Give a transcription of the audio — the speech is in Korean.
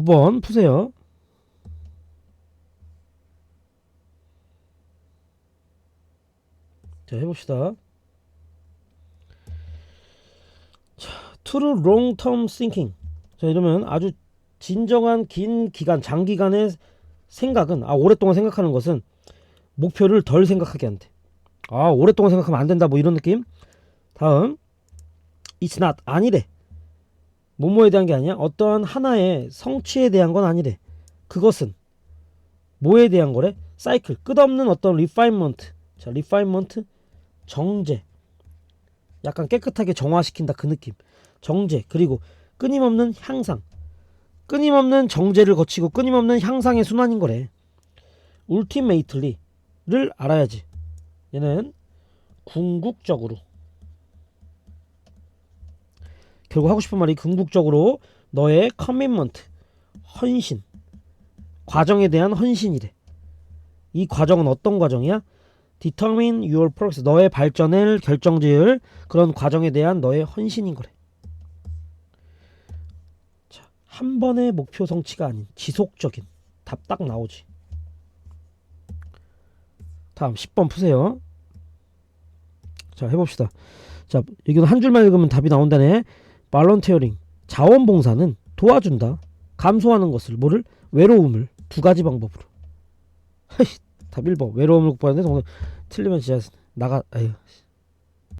9번 푸세요. 자, 해봅시다. 자, true long term thinking. 자, 이러면 아주 진정한 긴 기간, 장기간의 생각은, 아, 오랫동안 생각하는 것은 목표를 덜 생각하게 한대. 아, 오랫동안 생각하면 안 된다, 뭐 이런 느낌? 다음. It's not. 아니래. 뭐뭐에 대한 게 아니야. 어떠한 하나의 성취에 대한 건 아니래. 그것은 뭐에 대한 거래? 사이클. 끝없는 어떤 리파인먼트. 자, 리파인먼트 정제. 약간 깨끗하게 정화시킨다 그 느낌. 정제. 그리고 끊임없는 향상. 끊임없는 정제를 거치고 끊임없는 향상의 순환인 거래. 울티메이틀리를 알아야지. 얘는 궁극적으로 결국 하고 싶은 말이 궁극적으로 너의 커밋먼트 헌신 과정에 대한 헌신이래. 이 과정은 어떤 과정이야? determine your progress 너의 발전을 결정지을 그런 과정에 대한 너의 헌신인 거래. 자, 한 번의 목표 성취가 아닌 지속적인 답 딱 나오지. 다음 10번 푸세요. 자, 해봅시다. 자, 여기는 한 줄만 읽으면 답이 나온다네. 발런티어링 자원봉사는 도와준다. 감소하는 것을 뭐를 외로움을 두 가지 방법으로. 답 1번 외로움을 극복하는데 정말 틀리면 진짜 나가. 씨.